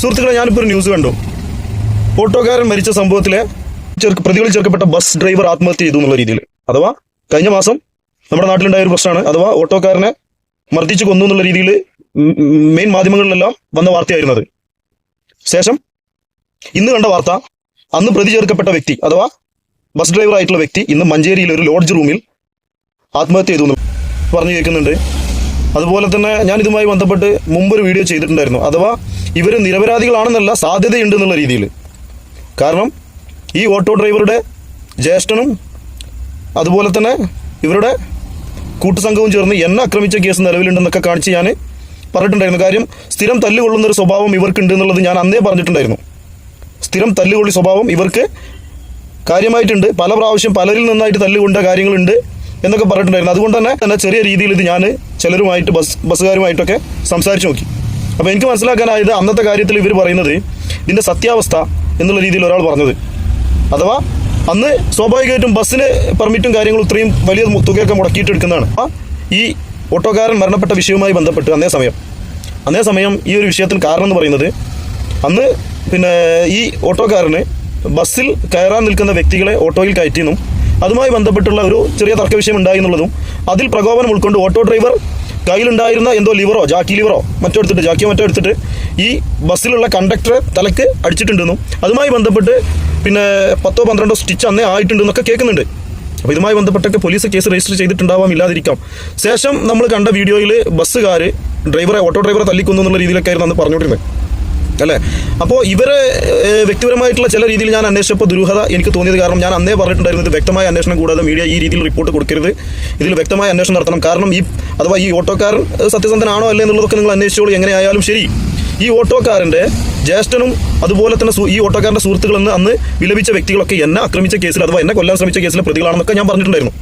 സുഹൃത്തുക്കളെ ഞാനിപ്പോൾ ഒരു ന്യൂസ് കണ്ടു. ഓട്ടോക്കാരൻ മരിച്ച സംഭവത്തിലെ ചെറുക്ക് പ്രതികളിൽ ചേർക്കപ്പെട്ട ബസ് ഡ്രൈവർ ആത്മഹത്യ ചെയ്തു എന്നുള്ള രീതിയിൽ അഥവാ കഴിഞ്ഞ മാസം നമ്മുടെ നാട്ടിലുണ്ടായ ഒരു പ്രശ്നമാണ്. അഥവാ ഓട്ടോക്കാരനെ മർദ്ദിച്ചു കൊന്നു എന്നുള്ള രീതിയിൽ മെയിൻ മാധ്യമങ്ങളിലെല്ലാം വന്ന വാർത്തയായിരുന്നത് ശേഷം ഇന്ന് കണ്ട വാർത്ത അന്ന് പ്രതി ചേർക്കപ്പെട്ട വ്യക്തി അഥവാ ബസ് ഡ്രൈവർ ആയിട്ടുള്ള വ്യക്തി ഇന്ന് മഞ്ചേരിയിലെ ഒരു ലോഡ്ജ് റൂമിൽ ആത്മഹത്യ ചെയ്തു പറഞ്ഞു കേൾക്കുന്നുണ്ട്. അതുപോലെ തന്നെ ഞാൻ ഇതുമായി ബന്ധപ്പെട്ട് മുമ്പൊരു വീഡിയോ ചെയ്തിട്ടുണ്ടായിരുന്നു. അഥവാ ഇവർ നിരപരാധികളാണെന്നല്ല സാധ്യതയുണ്ട് എന്നുള്ള രീതിയിൽ. കാരണം ഈ ഓട്ടോ ഡ്രൈവറുടെ ജ്യേഷ്ഠനും അതുപോലെ തന്നെ ഇവരുടെ കൂട്ടുസംഘവും ചേർന്ന് എന്നെ ആക്രമിച്ച കേസ് നിലവിലുണ്ടെന്നൊക്കെ കാണിച്ച് ഞാൻ പറഞ്ഞിട്ടുണ്ടായിരുന്നു. കാര്യം സ്ഥിരം തല്ലുകൊള്ളുന്ന ഒരു സ്വഭാവം ഇവർക്കുണ്ട് എന്നുള്ളത് ഞാൻ അന്നേ പറഞ്ഞിട്ടുണ്ടായിരുന്നു. സ്ഥിരം തല്ലുകൊള്ളി സ്വഭാവം ഇവർക്ക് കാര്യമായിട്ടുണ്ട്. പല പ്രാവശ്യം പലരിൽ നിന്നായിട്ട് തല്ലുകൊണ്ട കാര്യങ്ങളുണ്ട് എന്നൊക്കെ പറഞ്ഞിട്ടുണ്ടായിരുന്നു. അതുകൊണ്ട് തന്നെ തന്നെ ചെറിയ രീതിയിൽ ഇത് ഞാൻ ചിലരുമായിട്ട് ബസ് ബസ്സുകാരുമായിട്ടൊക്കെ സംസാരിച്ചു നോക്കി. അപ്പോൾ എനിക്ക് മനസ്സിലാക്കാനായത് അന്നത്തെ കാര്യത്തിൽ ഇവർ പറയുന്നത് ഇതിന്റെ സത്യാവസ്ഥ എന്നുള്ള രീതിയിൽ ഒരാൾ പറഞ്ഞത്. അഥവാ അന്ന് സ്വാഭാവികമായിട്ടും ബസ്സിന് പെർമിറ്റും കാര്യങ്ങളും ഇത്രയും വലിയ തുകയൊക്കെ മുടക്കിയിട്ട് എടുക്കുന്നതാണ് ആ ഈ ഓട്ടോക്കാരൻ മരണപ്പെട്ട വിഷയവുമായി ബന്ധപ്പെട്ട് അന്നേ സമയം. അന്നേ സമയം ഈ ഒരു വിഷയത്തിൽ കാരണം എന്ന് പറയുന്നത് അന്ന് പിന്നെ ഈ ഓട്ടോക്കാരന് ബസ്സിൽ കയറാൻ നിൽക്കുന്ന വ്യക്തികളെ ഓട്ടോയിൽ കയറ്റിയെന്നും അതുമായി ബന്ധപ്പെട്ടുള്ള ഒരു ചെറിയ തർക്ക വിഷയം ഉണ്ടായി എന്നുള്ളതും അതിൽ പ്രകോപനം ഉൾക്കൊണ്ട് ഓട്ടോ ഡ്രൈവർ കയ്യിലുണ്ടായിരുന്ന എന്തോ ലിവറോ ജാക്കി ലിവറോ മറ്റോ എടുത്തിട്ട് ജാക്കിയോ മറ്റോ എടുത്തിട്ട് ഈ ബസ്സിലുള്ള കണ്ടക്ടറെ തലക്ക് അടിച്ചിട്ടുണ്ടെന്നും അതുമായി ബന്ധപ്പെട്ട് പിന്നെ പത്തോ പന്ത്രണ്ടോ സ്റ്റിച്ച് അന്നേ ആയിട്ടുണ്ടെന്നൊക്കെ കേൾക്കുന്നുണ്ട്. അപ്പോൾ ഇതുമായി ബന്ധപ്പെട്ടൊക്കെ പോലീസ് കേസ് രജിസ്റ്റർ ചെയ്തിട്ടുണ്ടാവാം ഇല്ലാതിരിക്കാം. ശേഷം നമ്മൾ കണ്ട വീഡിയോയിൽ ബസ്സുകാർ ഡ്രൈവറെ ഓട്ടോ ഡ്രൈവറെ തല്ലിക്കൊന്നു എന്നുള്ള രീതിയിലൊക്കെ ആയിരുന്നു അന്ന് പറഞ്ഞുകൊണ്ടിരുന്നത്. അല്ലേ? അപ്പോൾ ഇവരെ വ്യക്തിപരമായിട്ടുള്ള ചില രീതിയിൽ ഞാൻ അന്വേഷിച്ചപ്പോൾ ദുരൂഹത എനിക്ക് തോന്നിയത് കാരണം ഞാൻ അന്നേ പറഞ്ഞിട്ടുണ്ടായിരുന്നത് വ്യക്തമായ അന്വേഷണം കൂടാതെ മീഡിയ ഈ രീതിയിൽ റിപ്പോർട്ട് കൊടുക്കരുത്. ഇതിൽ വ്യക്തമായ അന്വേഷണം നടത്തണം. കാരണം ഈ അഥവാ ഈ ഓട്ടോക്കാരൻ സത്യസന്ധനാണോ അല്ലേ എന്നുള്ളതൊക്കെ നിങ്ങൾ അന്വേഷിച്ചോളൂ. എങ്ങനെയായാലും ശരി. ഈ ഓട്ടോക്കാരന്റെ ജ്യേഷ്ഠനും അതുപോലെ തന്നെ ഈ ഓട്ടോക്കാരന്റെ സുഹൃത്തുക്കളെന്ന് അന്ന് വിലപിച്ച വ്യക്തികളൊക്കെ എന്നെ ആക്രമിച്ച കേസിൽ അഥവാ എന്നെ കൊല്ലാൻ ശ്രമിച്ച കേസിലെ പ്രതികളാണെന്നൊക്കെ ഞാൻ പറഞ്ഞിട്ടുണ്ടായിരുന്നു.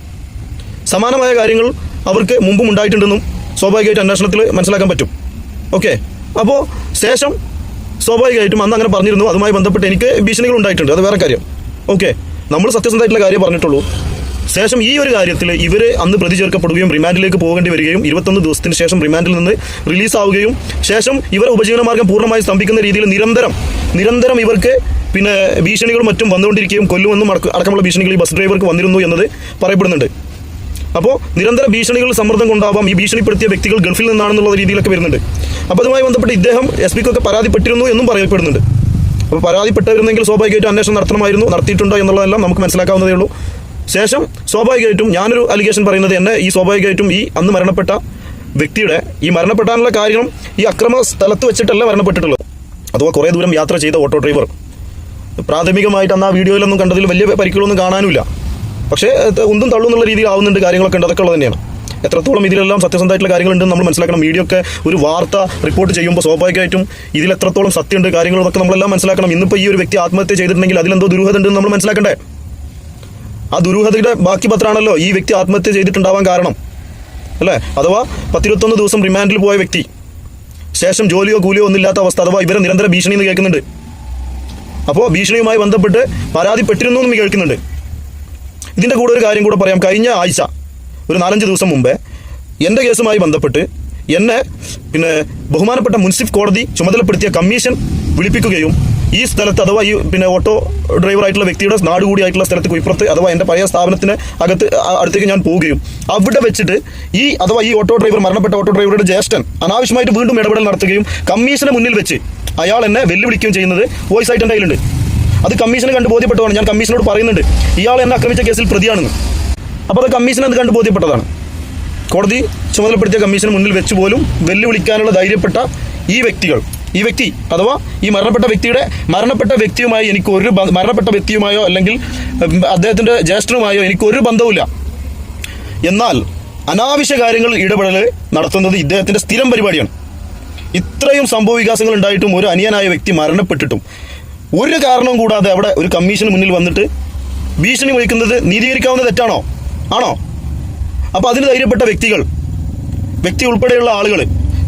സമാനമായ കാര്യങ്ങൾ അവർക്ക് മുമ്പും ഉണ്ടായിട്ടുണ്ടെന്നും സ്വാഭാവികമായിട്ട് അന്വേഷണത്തിൽ മനസ്സിലാക്കാൻ പറ്റും. ഓക്കെ. അപ്പോൾ ശേഷം സ്വാഭാവികമായിട്ടും അന്ന് അങ്ങനെ പറഞ്ഞിരുന്നു. അതുമായി ബന്ധപ്പെട്ട് എനിക്ക് ഭീഷണികൾ ഉണ്ടായിട്ടുണ്ട്. അത് വേറെ കാര്യം. ഓക്കെ നമ്മൾ സത്യസന്ധമായിട്ടുള്ള കാര്യം പറഞ്ഞിട്ടുള്ളൂ. ശേഷം ഈ ഒരു കാര്യത്തിൽ ഇവർ അന്ന് പ്രതി ചേർക്കപ്പെടുകയും റിമാൻഡിലേക്ക് പോകേണ്ടി വരികയും ഇരുപത്തൊന്ന് ദിവസത്തിന് ശേഷം റിമാൻഡിൽ നിന്ന് റിലീസ് ആവുകയും ശേഷം ഇവരെ ഉപജീവനമാർഗം പൂർണമായി സ്തംഭിക്കുന്ന രീതിയിൽ നിരന്തരം നിരന്തരം ഇവർക്ക് പിന്നെ ഭീഷണികളും മറ്റും വന്നുകൊണ്ടിരിക്കുകയും കൊല്ലുമെന്നും അടക്ക- അടക്കമുള്ള ഭീഷണികൾ ഈ ബസ് ഡ്രൈവർക്ക് വന്നിരുന്നു എന്നത് പറയപ്പെടുന്നുണ്ട്. അപ്പോൾ നിരന്തര ഭീഷണികൾ സമ്മർദ്ദം കൊണ്ടാവാം ഈ ഭീഷണിപ്പെടുത്തിയ വ്യക്തികൾ ഗൾഫിൽ നിന്നാണെന്നുള്ള രീതിയിലൊക്കെ വരുന്നുണ്ട്. അപ്പോൾ അതുമായി ബന്ധപ്പെട്ട് ഇദ്ദേഹം എസ് പിക്കൊക്കെ പരാതിപ്പെട്ടിരുന്നു എന്നും പറയപ്പെടുന്നുണ്ട്. അപ്പോൾ പരാതിപ്പെട്ടിരുന്നെങ്കിൽ സ്വാഭാവികമായിട്ടും അന്വേഷണം നടത്തണമായിരുന്നു നടത്തിയിട്ടുണ്ടോ എന്നുള്ളതെല്ലാം നമുക്ക് മനസ്സിലാക്കാവുന്നതേ ഉള്ളൂ. ശേഷം സ്വാഭാവികമായിട്ടും ഞാനൊരു അലിഗേഷൻ പറയുന്നത് എന്നെ ഈ സ്വാഭാവികമായിട്ടും ഈ അന്ന് മരണപ്പെട്ട വ്യക്തിയുടെ ഈ മരണപ്പെട്ടാനുള്ള കാര്യം ഈ അക്രമ സ്ഥലത്ത് വെച്ചിട്ടല്ല മരണപ്പെട്ടിട്ടുള്ളത്. അഥവാ കുറേ ദൂരം യാത്ര ചെയ്ത ഓട്ടോ ഡ്രൈവർ. പ്രാഥമികമായിട്ട് അന്ന് ആ വീഡിയോയിലൊന്നും കണ്ടതിൽ വലിയ പരിക്കുകളൊന്നും കാണാനുമില്ല. പക്ഷേ ഉന്തും തള്ളും എന്നുള്ള രീതിയിൽ ആവുന്നുണ്ട് കാര്യങ്ങളൊക്കെ ഉണ്ട്. അതൊക്കെ ഉള്ളത് തന്നെയാണ്. എത്രത്തോളം ഇതിലെല്ലാം സത്യസന്ധമായിട്ടുള്ള കാര്യങ്ങളുണ്ടെന്ന് നമ്മൾ മനസ്സിലാക്കണം. മീഡിയ ഒക്കെ ഒരു വാർത്ത റിപ്പോർട്ട് ചെയ്യുമ്പോൾ സ്വാഭാവികമായിട്ടും ഇതിൽ എത്രത്തോളം സത്യമുണ്ട് കാര്യങ്ങളൊക്കെ നമ്മളെല്ലാം മനസ്സിലാക്കണം. ഇന്നിപ്പോൾ ഈ ഒരു വ്യക്തി ആത്മഹത്യ ചെയ്തിട്ടുണ്ടെങ്കിൽ അതിലെന്തോ ദുരൂഹത ഉണ്ടെന്ന് നമ്മൾ മനസ്സിലാക്കണ്ടേ? ആ ദുരൂഹതയുടെ ബാക്കി പത്രമാണല്ലോ ഈ വ്യക്തി ആത്മഹത്യ ചെയ്തിട്ടുണ്ടാവാൻ കാരണം. അല്ലേ? അഥവാ പത്തിരുപത്തൊന്ന് ദിവസം റിമാൻഡിൽ പോയ വ്യക്തി ശേഷം ജോലിയോ കൂലിയോ ഒന്നുമില്ലാത്ത അവസ്ഥ അഥവാ ഇവരെ നിരന്തര ഭീഷണി എന്ന് കേൾക്കുന്നുണ്ട്. അപ്പോൾ ഭീഷണിയുമായി ബന്ധപ്പെട്ട് പരാതിപ്പെട്ടിരുന്നു എന്നും കേൾക്കുന്നുണ്ട്. ഇതിന്റെ കൂടെ ഒരു കാര്യം കൂടെ പറയാം. കഴിഞ്ഞ ആഴ്ച ഒരു നാലഞ്ച് ദിവസം മുമ്പേ എന്റെ കേസുമായി ബന്ധപ്പെട്ട് എന്നെ പിന്നെ ബഹുമാനപ്പെട്ട മുൻസിഫ് കോടതി ചുമതലപ്പെടുത്തിയ കമ്മീഷൻ വിളിപ്പിക്കുകയും ഈ സ്ഥലത്ത് അഥവാ ഈ പിന്നെ ഓട്ടോ ഡ്രൈവർ ആയിട്ടുള്ള വ്യക്തിയുടെ നാട് കൂടിയായിട്ടുള്ള സ്ഥലത്ത് കുയിപ്പുറത്ത് അഥവാ എന്റെ പഴയ സ്ഥാപനത്തിന് അകത്ത് അടുത്തേക്ക് ഞാൻ പോവുകയും അവിടെ വെച്ചിട്ട് ഈ അഥവാ ഈ ഓട്ടോ ഡ്രൈവർ മരണപ്പെട്ട ഓട്ടോ ഡ്രൈവറുടെ ജ്യേഷ്ഠൻ അനാവശ്യമായിട്ട് വീണ്ടും ഇടപെടൽ നടത്തുകയും കമ്മീഷന് മുന്നിൽ വെച്ച് അയാൾ എന്നെ വെല്ലുവിളിക്കുകയും ചെയ്യുന്നത് വോയിസ് ആയിട്ട് എന്റെ കയ്യിലുണ്ട്. അത് കമ്മീഷനെ കണ്ട് ബോധ്യപ്പെട്ടതാണ്. ഞാൻ കമ്മീഷനോട് പറയുന്നുണ്ട്. ഇയാൾ എന്നെ ആക്രമിച്ച കേസിൽ പ്രതിയാണെന്ന്. അപ്പോൾ അത് കമ്മീഷൻ അത് കണ്ട് ബോധ്യപ്പെട്ടതാണ്. കോടതി ചുമതലപ്പെടുത്തിയ കമ്മീഷന് മുന്നിൽ വെച്ച് പോലും വെല്ലുവിളിക്കാനുള്ള ധൈര്യപ്പെട്ട ഈ വ്യക്തികൾ ഈ വ്യക്തി അഥവാ ഈ മരണപ്പെട്ട വ്യക്തിയുടെ മരണപ്പെട്ട വ്യക്തിയുമായി എനിക്ക് ഒരു മരണപ്പെട്ട വ്യക്തിയുമായോ അല്ലെങ്കിൽ അദ്ദേഹത്തിന്റെ ജ്യേഷ്ഠനുമായോ എനിക്ക് ഒരു ബന്ധവുമില്ല. എന്നാൽ അനാവശ്യ കാര്യങ്ങൾ ഇടപെടൽ നടത്തുന്നത് ഇദ്ദേഹത്തിന്റെ സ്ഥിരം പരിപാടിയാണ്. ഇത്രയും സംഭവ വികാസങ്ങൾ ഉണ്ടായിട്ടും ഒരു അനിയനായ വ്യക്തി മരണപ്പെട്ടിട്ടും ഒരു കാരണവും കൂടാതെ അവിടെ ഒരു കമ്മീഷന് മുന്നിൽ വന്നിട്ട് ഭീഷണി വിളിക്കുന്നത് നീതീകരിക്കാവുന്ന തെറ്റാണോ? ആണോ? അപ്പോൾ അതിന് ധൈര്യപ്പെട്ട വ്യക്തികൾ വ്യക്തി ഉൾപ്പെടെയുള്ള ആളുകൾ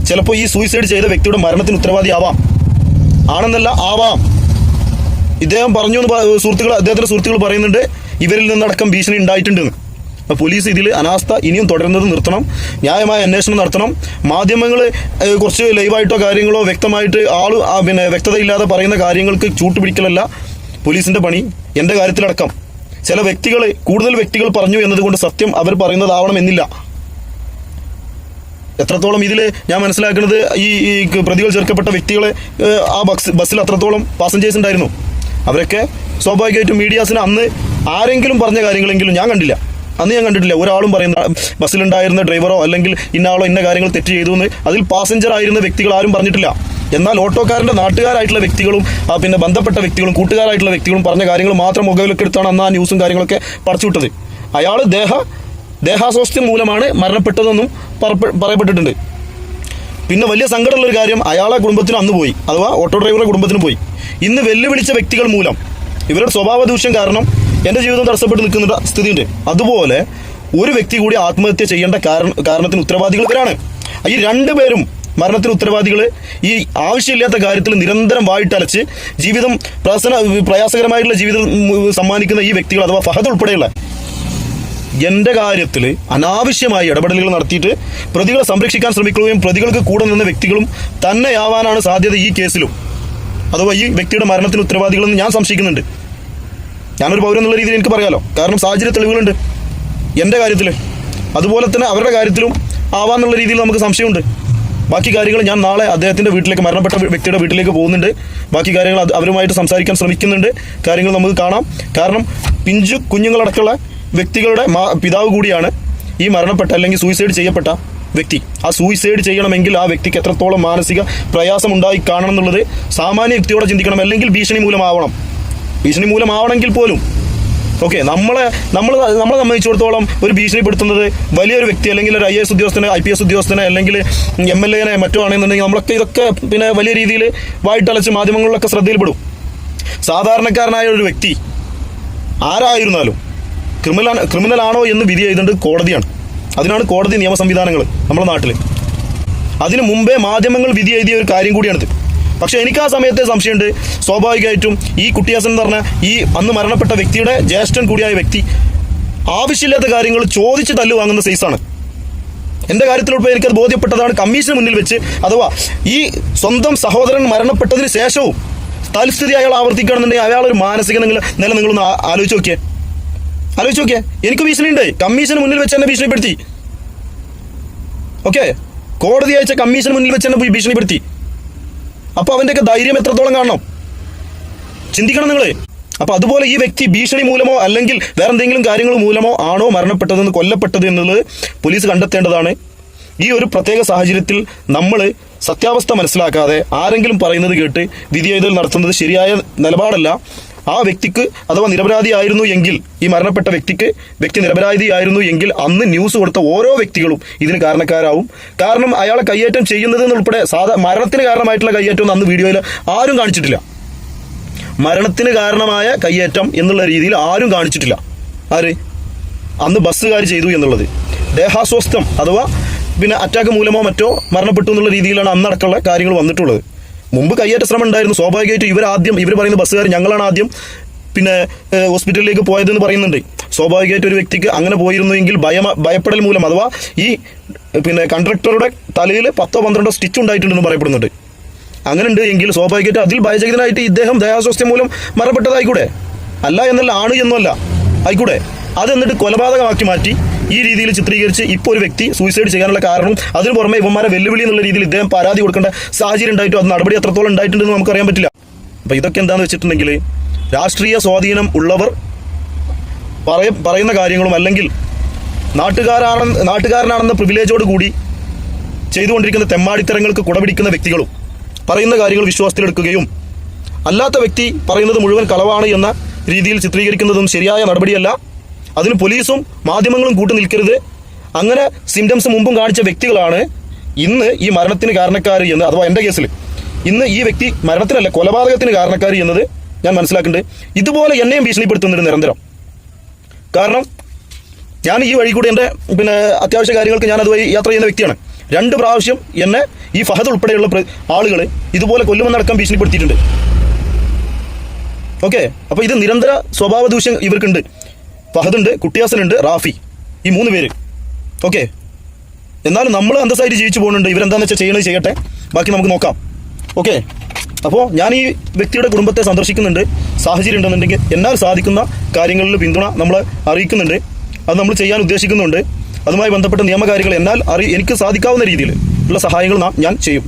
ചിലപ്പോൾ ഈ സൂയിസൈഡ് ചെയ്ത വ്യക്തിയുടെ മരണത്തിന് ഉത്തരവാദി ആവാം ആണെന്നല്ല ആവാം. ഇദ്ദേഹം പറഞ്ഞു സുഹൃത്തുക്കൾ അദ്ദേഹത്തിന്റെ സുഹൃത്തുക്കൾ പറയുന്നുണ്ട് ഇവരിൽ നിന്നടക്കം ഭീഷണി ഉണ്ടായിട്ടുണ്ടെന്ന് പോലീസ് ഇതിൽ അനാസ്ഥ ഇനിയും തുടരുന്നത് നിർത്തണം. ന്യായമായ അന്വേഷണം നടത്തണം. മാധ്യമങ്ങൾ കുറച്ച് ലൈവായിട്ടോ കാര്യങ്ങളോ വ്യക്തമായിട്ട് ആൾ പിന്നെ വ്യക്തതയില്ലാതെ പറയുന്ന കാര്യങ്ങൾക്ക് ചൂട്ടുപിടിക്കലല്ല പോലീസിന്റെ പണി. എന്റെ കാര്യത്തിലടക്കം. ചില വ്യക്തികൾ കൂടുതൽ വ്യക്തികൾ പറഞ്ഞു എന്നതുകൊണ്ട് സത്യം അവർ പറയുന്നതാവണം എന്നില്ല എത്രത്തോളം ഇതിൽ ഞാൻ മനസ്സിലാക്കുന്നത് ഈ ഈ പ്രതികൾ ചേർക്കപ്പെട്ട വ്യക്തികളെ ആ ബസ് ബസ്സിൽ അത്രത്തോളം പാസഞ്ചേഴ്സ് ഉണ്ടായിരുന്നു. അവരൊക്കെ സ്വാഭാവികമായിട്ടും മീഡിയാസിന് അന്ന് ആരെങ്കിലും പറഞ്ഞ കാര്യങ്ങളെങ്കിലും ഞാൻ കണ്ടില്ല. അന്ന് ഞാൻ കണ്ടിട്ടില്ല. ഒരാളും പറയുന്ന ബസ്സിലുണ്ടായിരുന്ന ഡ്രൈവറോ അല്ലെങ്കിൽ ഇന്നാളോ ഇന്ന കാര്യങ്ങൾ തെറ്റ് ചെയ്തു എന്ന് അതിൽ പാസഞ്ചർ ആയിരുന്ന വ്യക്തികൾ ആരും പറഞ്ഞിട്ടില്ല. എന്നാൽ ഓട്ടോക്കാരന്റെ നാട്ടുകാരായിട്ടുള്ള വ്യക്തികളും പിന്നെ ബന്ധപ്പെട്ട വ്യക്തികളും കൂട്ടുകാരായിട്ടുള്ള വ്യക്തികളും പറഞ്ഞ കാര്യങ്ങൾ മാത്രം മുഖവിലൊക്കെ എടുത്താണ് അന്ന് ആ ന്യൂസും കാര്യങ്ങളൊക്കെ പറിച്ചുവിട്ടത് അയാൾ ദേഹ ദേഹാസ്വാസ്ഥ്യം മൂലമാണ് മരണപ്പെട്ടതെന്നും പറയപ്പെട്ടിട്ടുണ്ട്. പിന്നെ വലിയ സങ്കടമുള്ള ഒരു കാര്യം അയാളെ കുടുംബത്തിന് അന്ന് പോയി അഥവാ ഓട്ടോ ഡ്രൈവറുടെ കുടുംബത്തിന് പോയി. ഇന്ന് വെല്ലുവിളിച്ച വ്യക്തികൾ മൂലം. ഇവരുടെ സ്വഭാവ ദൂഷ്യം കാരണം എന്റെ ജീവിതം തടസ്സപ്പെട്ട് നിൽക്കുന്ന സ്ഥിതിയുണ്ട്. അതുപോലെ ഒരു വ്യക്തി കൂടി ആത്മഹത്യ ചെയ്യേണ്ട കാരണം കാരണത്തിന് ഉത്തരവാദികൾ ഇവരാണ്. ഈ രണ്ടുപേരും മരണത്തിന് ഉത്തരവാദികൾ ഈ ആവശ്യമില്ലാത്ത കാര്യത്തിൽ നിരന്തരം വായിട്ടലച്ച് ജീവിതം പ്രസന പ്രയാസകരമായിട്ടുള്ള ജീവിതം സമ്മാനിക്കുന്ന ഈ വ്യക്തികൾ അഥവാ ഫഹദ് ഉൾപ്പെടെയുള്ള എന്റെ കാര്യത്തിൽ അനാവശ്യമായി ഇടപെടലുകൾ നടത്തിയിട്ട് പ്രതികളെ സംരക്ഷിക്കാൻ ശ്രമിക്കുകയും പ്രതികൾക്ക് കൂടെ നിന്ന വ്യക്തികളും തന്നെയാവാനാണ് സാധ്യത ഈ കേസിലും. അഥവാ ഈ വ്യക്തിയുടെ മരണത്തിന് ഉത്തരവാദികളെന്ന് ഞാൻ സംശയിക്കുന്നുണ്ട്. ഞാനൊരു പൗരൻ എന്നുള്ള രീതിയിൽ എനിക്ക് പറയാലോ. കാരണം സാഹചര്യ തെളിവുകളുണ്ട്. എന്റെ കാര്യത്തിൽ അതുപോലെ തന്നെ അവരുടെ കാര്യത്തിലും ആവാന്നുള്ള രീതിയിൽ നമുക്ക് സംശയമുണ്ട്. ബാക്കി കാര്യങ്ങൾ ഞാൻ നാളെ അദ്ദേഹത്തിന്റെ വീട്ടിലേക്ക് മരണപ്പെട്ട വ്യക്തിയുടെ വീട്ടിലേക്ക് പോകുന്നുണ്ട്. ബാക്കി കാര്യങ്ങൾ അവരുമായിട്ട് സംസാരിക്കാൻ ശ്രമിക്കുന്നുണ്ട്. കാര്യങ്ങൾ നമുക്ക് കാണാം. കാരണം പിഞ്ചു കുഞ്ഞുങ്ങളടക്കമുള്ള വ്യക്തികളുടെ പിതാവ് കൂടിയാണ് ഈ മരണപ്പെട്ട അല്ലെങ്കിൽ സൂയിസൈഡ് ചെയ്യപ്പെട്ട വ്യക്തി. ആ സൂയിസൈഡ് ചെയ്യണമെങ്കിൽ ആ വ്യക്തിക്ക് എത്രത്തോളം മാനസിക പ്രയാസം ഉണ്ടായി കാണണം എന്നുള്ളത് സാമാന്യ വ്യക്തിയോടെ ചിന്തിക്കണം അല്ലെങ്കിൽ ഭീഷണി മൂലമാവണം. ഭീഷണി മൂലമാവണമെങ്കിൽ പോലും. ഓക്കെ നമ്മളെ നമ്മൾ നമ്മളെ സംബന്ധിച്ചിടത്തോളം ഒരു ഭീഷണിപ്പെടുത്തുന്നത് വലിയൊരു വ്യക്തി അല്ലെങ്കിൽ ഒരു ഐ എസ് ഉദ്യോഗസ്ഥനെ ഐ പി എസ് ഉദ്യോഗസ്ഥനെ അല്ലെങ്കിൽ എം എൽ എനെ മറ്റോ ആണെന്നുണ്ടെങ്കിൽ നമ്മളൊക്കെ ഇതൊക്കെ പിന്നെ വലിയ രീതിയിൽ വായിട്ടലച്ച് മാധ്യമങ്ങളിലൊക്കെ ശ്രദ്ധയിൽപ്പെടും. സാധാരണക്കാരനായ ഒരു വ്യക്തി ആരായിരുന്നാലും ക്രിമിനൽ ക്രിമിനൽ ആണോ എന്ന് വിധി ചെയ്തിട്ട് കോടതിയാണ്. അതിനാണ് കോടതി നിയമ സംവിധാനങ്ങൾ നമ്മുടെ നാട്ടിൽ അതിനു മുമ്പേ മാധ്യമങ്ങൾ വിധി എഴുതിയ ഒരു കാര്യം കൂടിയാണിത്. പക്ഷെ എനിക്ക് ആ സമയത്തെ സംശയമുണ്ട്. സ്വാഭാവികമായിട്ടും ഈ കുട്ടിയാസൻ എന്ന് പറഞ്ഞ ഈ അന്ന് മരണപ്പെട്ട വ്യക്തിയുടെ ജ്യേഷ്ഠൻ കൂടിയായ വ്യക്തി ആവശ്യമില്ലാത്ത കാര്യങ്ങൾ ചോദിച്ച് തല്ലു വാങ്ങുന്ന സൈസാണ് എന്റെ കാര്യത്തിലുൾപ്പെടെ എനിക്കത് ബോധ്യപ്പെട്ടതാണ്. കമ്മീഷന് മുന്നിൽ വെച്ച് അഥവാ ഈ സ്വന്തം സഹോദരൻ മരണപ്പെട്ടതിന് ശേഷവും തൽസ്ഥിതി അയാൾ ആവർത്തിക്കുകയാണെന്നുണ്ടെങ്കിൽ അയാൾ ഒരു മാനസിക നിങ്ങൾ നില നിങ്ങളൊന്ന് ആലോചിച്ച് നോക്കിയേ. ആലോചിച്ച് നോക്കിയേ. എനിക്ക് ഭീഷണിയുണ്ട്. കമ്മീഷന് മുന്നിൽ വെച്ച് എന്നെ ഭീഷണിപ്പെടുത്തി. ഓക്കെ? കോടതി അയച്ച കമ്മീഷന് മുന്നിൽ വെച്ച് എന്നെ ഭീഷണിപ്പെടുത്തി. അപ്പൊ അവന്റെയൊക്കെ ധൈര്യം എത്രത്തോളം കാണണം? ചിന്തിക്കണം നിങ്ങൾ അപ്പൊ അതുപോലെ ഈ വ്യക്തി ഭീഷണി മൂലമോ അല്ലെങ്കിൽ വേറെ എന്തെങ്കിലും കാര്യങ്ങൾ മൂലമോ ആണോ മരണപ്പെട്ടതെന്ന് കൊല്ലപ്പെട്ടത് എന്നുള്ളത് പോലീസ് കണ്ടെത്തേണ്ടതാണ്. ഈ ഒരു പ്രത്യേക സാഹചര്യത്തിൽ നമ്മൾ സത്യാവസ്ഥ മനസ്സിലാക്കാതെ ആരെങ്കിലും പറയുന്നത് കേട്ട് വിധി എഴുതൽ നടത്തുന്നത് ശരിയായ നിലപാടല്ല. ആ വ്യക്തിക്ക് അഥവാ നിരപരാധിയായിരുന്നു എങ്കിൽ ഈ മരണപ്പെട്ട വ്യക്തിക്ക് വ്യക്തി നിരപരാധിയായിരുന്നു എങ്കിൽ അന്ന് ന്യൂസ് കൊടുത്ത ഓരോ വ്യക്തികളും ഇതിന് കാരണക്കാരാവും. കാരണം അയാളെ കയ്യേറ്റം ചെയ്യുന്നത് ഉൾപ്പെടെ സാധാ മരണത്തിന് കാരണമായിട്ടുള്ള കയ്യേറ്റം അന്ന് വീഡിയോയിൽ ആരും കാണിച്ചിട്ടില്ല. മരണത്തിന് കാരണമായ കയ്യേറ്റം എന്നുള്ള രീതിയിൽ ആരും കാണിച്ചിട്ടില്ല. ആര്? അന്ന് ബസ്സുകാർ ചെയ്തു എന്നുള്ളത്. ദേഹാസ്വസ്ഥം അഥവാ പിന്നെ അറ്റാക്ക് മൂലമോ മറ്റോ മരണപ്പെട്ടു എന്നുള്ള രീതിയിലാണ് അന്നടക്കമുള്ള കാര്യങ്ങൾ വന്നിട്ടുള്ളത്. മുമ്പ് കയ്യേറ്റ ശ്രമം ഉണ്ടായിരുന്നു സ്വാഭാവികമായിട്ടും ഇവർ ആദ്യം ഇവർ പറയുന്ന ബസ്സുകാർ ഞങ്ങളാണ് ആദ്യം പിന്നെ ഹോസ്പിറ്റലിലേക്ക് പോയതെന്ന് പറയുന്നുണ്ട്. സ്വാഭാവികമായിട്ട് ഒരു വ്യക്തിക്ക് അങ്ങനെ പോയിരുന്നുവെങ്കിൽ ഭയം ഭയപ്പെടൽ മൂലം അഥവാ ഈ പിന്നെ കണ്ടക്ടറുടെ തലയിൽ പത്തോ പന്ത്രണ്ടോ സ്റ്റിച്ച് ഉണ്ടായിട്ടുണ്ടെന്ന് പറയപ്പെടുന്നുണ്ട്. അങ്ങനെ ഉണ്ട് എങ്കിൽ സ്വാഭാവികമായിട്ട് അതിൽ ഭയചകിതനായിട്ട് ഇദ്ദേഹം ദയാസ്വാസ്ഥ്യം മൂലം മരണപ്പെട്ടതായിക്കൂടെ? അല്ല എന്നല്ല ആണ് എന്നല്ല ആയിക്കൂടെ? അതെന്നിട്ട് കൊലപാതകമാക്കി മാറ്റി ഈ രീതിയിൽ ചിത്രീകരിച്ച് ഇപ്പോൾ ഒരു വ്യക്തി സൂയിസൈഡ് ചെയ്യാനുള്ള കാരണം അതിന് പുറമെ ഇവന്മാരെ വെല്ലുവിളി എന്നുള്ള രീതിയിൽ ഇദ്ദേഹം പരാതി കൊടുക്കേണ്ട സാഹചര്യം ഉണ്ടായിട്ടും? അത് നടപടി എത്രത്തോളം ഉണ്ടായിട്ടുണ്ടെന്ന് നമുക്കറിയാൻ പറ്റില്ല. അപ്പൊ ഇതൊക്കെ എന്താണെന്ന് വെച്ചിട്ടുണ്ടെങ്കിൽ രാഷ്ട്രീയ സ്വാധീനം ഉള്ളവർ പറയ പറയുന്ന കാര്യങ്ങളും അല്ലെങ്കിൽ നാട്ടുകാരാണെന്ന് നാട്ടുകാരനാണെന്ന പ്രിവിലേജോട് കൂടി ചെയ്തുകൊണ്ടിരിക്കുന്ന തെമ്മാടിത്തരങ്ങൾക്ക് കുടപിടിക്കുന്ന വ്യക്തികളും പറയുന്ന കാര്യങ്ങൾ വിശ്വാസത്തിലെടുക്കുകയും അല്ലാത്ത വ്യക്തി പറയുന്നത് മുഴുവൻ കളവാണ് എന്ന രീതിയിൽ ചിത്രീകരിക്കുന്നതും ശരിയായ നടപടിയല്ല. അതിന് പോലീസും മാധ്യമങ്ങളും കൂട്ടു നിൽക്കരുത്. അങ്ങനെ സിംറ്റംസ് മുമ്പും കാണിച്ച വ്യക്തികളാണ് ഇന്ന് ഈ മരണത്തിന് കാരണക്കാർ എന്ന് അഥവാ എന്റെ കേസിൽ. ഇന്ന് ഈ വ്യക്തി മരണത്തിനല്ല കൊലപാതകത്തിന് കാരണക്കാർ എന്നത് ഞാൻ മനസ്സിലാക്കുന്നുണ്ട്. ഇതുപോലെ എന്നെയും ഭീഷണിപ്പെടുത്തുന്നുണ്ട് നിരന്തരം. കാരണം ഞാൻ ഈ വഴി കൂടി എന്റെ പിന്നെ അത്യാവശ്യ കാര്യങ്ങൾക്ക് ഞാൻ അതുവഴി യാത്ര ചെയ്യുന്ന വ്യക്തിയാണ്. രണ്ട് പ്രാവശ്യം എന്നെ ഈ ഫഹദ് ഉൾപ്പെടെയുള്ള ആളുകൾ ഇതുപോലെ കൊല്ലുമെന്നടക്കം ഭീഷണിപ്പെടുത്തിയിട്ടുണ്ട്. ഓക്കെ? അപ്പൊ ഇത് നിരന്തര സ്വഭാവ ദൂഷ്യം ഇവർക്കുണ്ട്. ഫഹദുണ്ട് കുട്ടിയാസനുണ്ട് റാഫി. ഈ മൂന്ന് പേര്. ഓക്കെ. എന്നാലും നമ്മൾ അന്തസ്സായിട്ട് ജീവിച്ചു പോകുന്നുണ്ട്. ഇവരെന്താണെന്ന് വെച്ചാൽ ചെയ്യണത് ചെയ്യട്ടെ. ബാക്കി നമുക്ക് നോക്കാം. ഓക്കെ. അപ്പോൾ ഞാൻ ഈ വ്യക്തിയുടെ കുടുംബത്തെ സന്ദർശിക്കുന്നുണ്ട്. സാഹചര്യം ഉണ്ടെന്നുണ്ടെങ്കിൽ എന്നാൽ സാധിക്കുന്ന കാര്യങ്ങളിൽ പിന്തുണ നമ്മൾ അറിയിക്കുന്നുണ്ട്. അത് നമ്മൾ ചെയ്യാൻ ഉദ്ദേശിക്കുന്നുണ്ട്. അതുമായി ബന്ധപ്പെട്ട നിയമകാര്യങ്ങൾ എന്നാൽ അറി എനിക്ക് സാധിക്കാവുന്ന രീതിയിൽ ഉള്ള സഹായങ്ങൾ ഞാൻ ചെയ്യും.